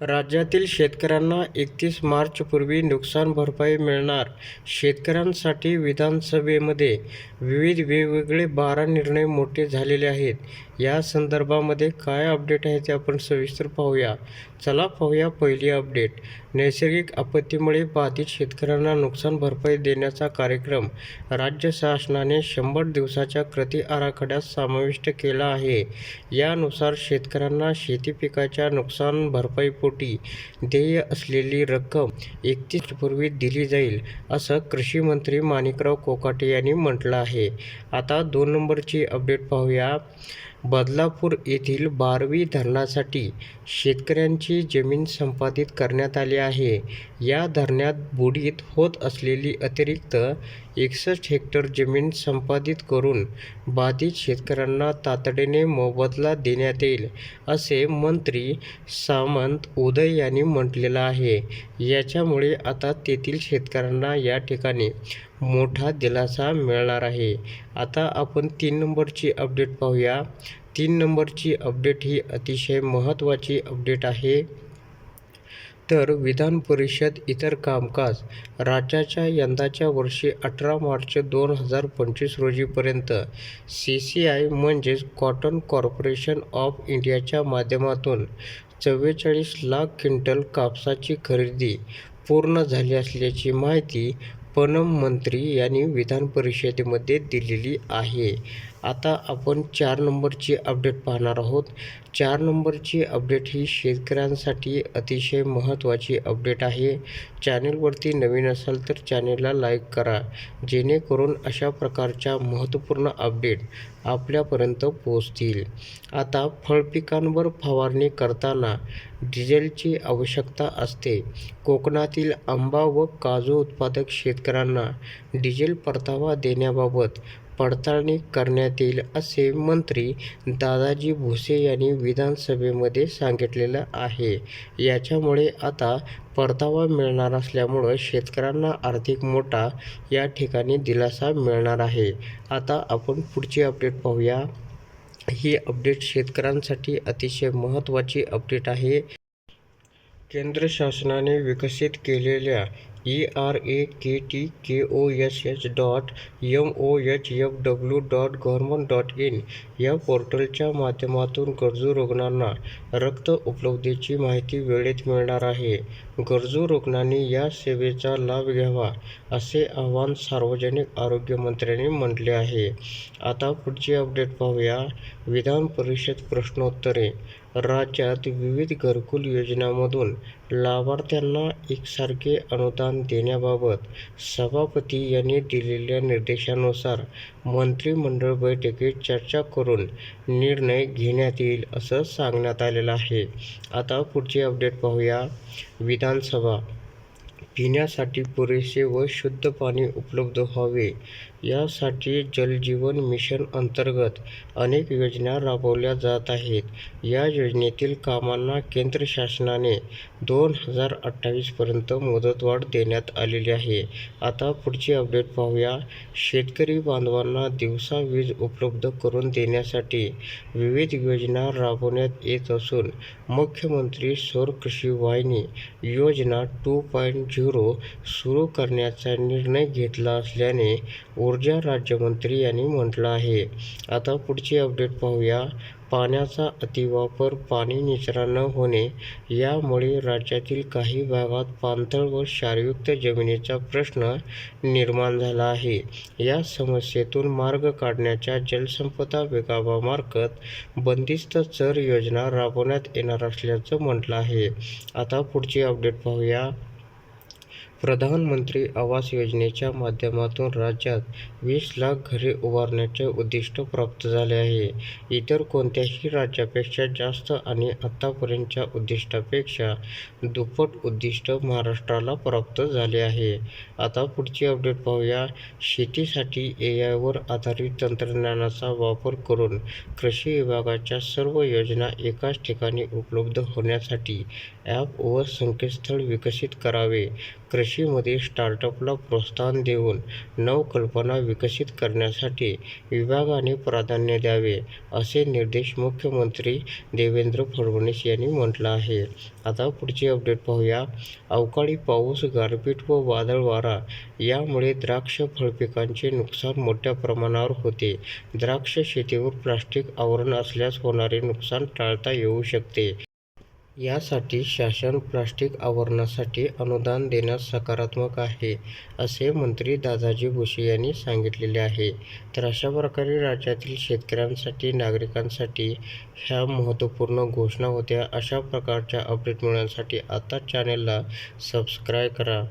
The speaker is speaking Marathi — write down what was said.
राज्यातील शेतकऱ्यांना एकतीस मार्चपूर्वी नुकसान भरपाई मिळणार. शेतकऱ्यांसाठी विधानसभेमध्ये विविध वेगवेगळे बारा निर्णय मोठे झालेले आहेत. या संदर्भामध्ये काय अपडेट आहे ते आपण सविस्तर पाहूया. चला पाहूया पहिली अपडेट नैसर्गिक आपत्तीमुळे बाधित शेतकऱ्यांना नुकसान भरपाई देण्याचा कार्यक्रम राज्य शासनाने शंभर दिवसाच्या कृती आराखड्यात समाविष्ट केला आहे. यानुसार शेतकऱ्यांना शेती पिकाच्या नुकसान भरपाईपोटी देय असलेली रक्कम एकतीस पूर्वी दिली जाईल असं कृषी मंत्री माणिकराव कोकाटे यांनी म्हटलं आहे. आता दोन नंबरची अपडेट पाहूया. बदलापूर येथील बारवी धरणासाठी शेतकऱ्यांची जमीन संपादित करण्यात आली आहे. या धरणात बुडीत होत असलेली अतिरिक्त एकसष्ट हेक्टर जमीन संपादित करून बाधित शेतकऱ्यांना तातडीने मोबदला देण्यात येईल असे मंत्री सामंत उदय यांनी म्हटलेलं आहे. याच्यामुळे आता तेथील शेतकऱ्यांना या ठिकाणी मोठा दिलासा मिळणार आहे. आता आपण तीन नंबरची अपडेट पाहूया. तीन नंबरची अपडेट ही अतिशय महत्त्वाची अपडेट आहे. तर विधान परिषद इतर कामकाज राज्याच्या यंदाच्या वर्षी अठरा मार्च दोन हजार पंचवीस रोजीपर्यंत सी सी आय म्हणजेच कॉटन कॉर्पोरेशन ऑफ इंडियाच्या माध्यमातून चव्वेचाळीस लाख क्विंटल कापसाची खरेदी पूर्ण झाली असल्याची माहिती पणन मंत्री यांनी विधान परिषदेमध्ये दिलेली आहे. आता आपण चार नंबरची अपडेट पाहणार आहोत. चार नंबरची अपडेट ही शेतकऱ्यांसाठी अतिशय महत्त्वाची अपडेट आहे. चॅनेलवरती नवीन असाल तर चॅनेलला लाईक करा जेणेकरून अशा प्रकारच्या महत्त्वपूर्ण अपडेट आपल्यापर्यंत पोहोचतील. आता फळपिकांवर फवारणी करताना डिझेलची आवश्यकता असते. कोकणातील आंबा व काजू उत्पादक शेतकऱ्यांना डिझेल परतावा देण्याबाबत पडताळणी करण्यात येईल असे मंत्री दादाजी भुसे यांनी विधानसभेमध्ये सांगितलेलं आहे. याच्यामुळे आता परतावा मिळणार असल्यामुळं शेतकऱ्यांना आर्थिक मोठा या ठिकाणी दिलासा मिळणार आहे. आता आपण पुढची अपडेट पाहूया. ही अपडेट शेतकऱ्यांसाठी अतिशय महत्त्वाची अपडेट आहे. केंद्र शासनाने विकसित केलेल्या E R A K T K O S H dot M O H F W dot government dot in या पोर्टलच्या माध्यमातून गरजू रुग्णांना रक्त उपलब्धीची माहिती वेळेत मिळणार आहे. गरजू रुग्णांनी या सेवेचा लाभ घ्यावा असे आवाहन सार्वजनिक आरोग्य मंत्र्यांनी म्हटले आहे. आता पुढची अपडेट पाहूया. विधान परिषद प्रश्नोत्तरे. राज्यात विविध घरकुल योजनांमधून लाभार्थ्यांना एकसारखे अनुदान देण्याबाबत सभापती यांनी दिलेल्या निर्देशानुसार मंत्रिमंडळ बैठकीत चर्चा करून निर्णय घेण्यात येईल असं सांगण्यात आलेलं आहे. आता पुढची अपडेट पाहूया. विधानसभा पिण्यासाठी पुरेसे व शुद्ध पाणी उपलब्ध व्हावे. यासाठी जलजीवन मिशन अंतर्गत अनेक योजना राबवल्या जात आहेत. या योजनेतील कामांना केंद्र शासनाने दोन हजार अठ्ठावीसपर्यंत मुदतवाढ देण्यात आलेली आहे. आता पुढची अपडेट पाहूया. शेतकरी बांधवांना दिवसा वीज उपलब्ध करून देण्यासाठी विविध योजना राबवण्यात येत असून मुख्यमंत्री सौर कृषी वाहिनी योजना टू पॉईंट झिरो सुरू करण्याचा निर्णय घेतला असल्याने ऊर्जा राज्यमंत्री यांनी म्हटलं आहे. आता पुढची अपडेट पाहूया. पाण्याचा अतिवापर पाणी निचरा न होणे यामुळे राज्यातील काही भागात पाणथळ व क्षारयुक्त जमिनीचा प्रश्न निर्माण झाला आहे. या समस्येतून मार्ग काढण्याच्या जलसंपदा विभागामार्फत बंदिस्त चर योजना राबवण्यात येणार असल्याचं म्हटलं आहे. आता पुढची अपडेट पाहूया. प्रधानमंत्री आवास योजनेच्या माध्यमातून राज्यात वीस लाख घरे उभारण्याचे उद्दिष्ट प्राप्त झाले आहे. इतर कोणत्याही राज्यापेक्षा जास्त आणि आत्तापर्यंतच्या उद्दिष्टापेक्षा दुप्पट उद्दिष्ट महाराष्ट्राला प्राप्त झाले आहे. आता पुढची अपडेट पाहूया. शेतीसाठी ए आयवर आधारित तंत्रज्ञानाचा वापर करून कृषी विभागाच्या सर्व योजना एकाच ठिकाणी उपलब्ध होण्यासाठी ॲप व संकेतस्थळ विकसित करावे. कृषीमध्ये स्टार्टअपला प्रोत्साहन देऊन नवकल्पना विकसित करण्यासाठी विभागाने प्राधान्य द्यावे, असे निर्देश मुख्यमंत्री देवेंद्र फडणवीस यांनी म्हटलं आहे. आता पुढची अपडेट पाहूया. अवकाळी पाऊस, गारपीट व वादळ वारा यामुळे द्राक्ष फळपिकांचे नुकसान मोठ्या प्रमाणावर होते. द्राक्ष शेतीवर प्लास्टिक आवरण असल्यास होणारे नुकसान टाळता येऊ शकते. यासाठी शासन प्लास्टिक आवरणासाठी अनुदान देण्यास सकारात्मक आहे, असे मंत्री दादाजी भुसे यांनी सांगितलेले आहे. तर अशा प्रकारे राज्यातील शेतकऱ्यांसाठी, नागरिकांसाठी ह्या महत्त्वपूर्ण घोषणा होत्या. अशा प्रकारच्या अपडेट मिळवण्यासाठी आता चॅनेलला सबस्क्राईब करा.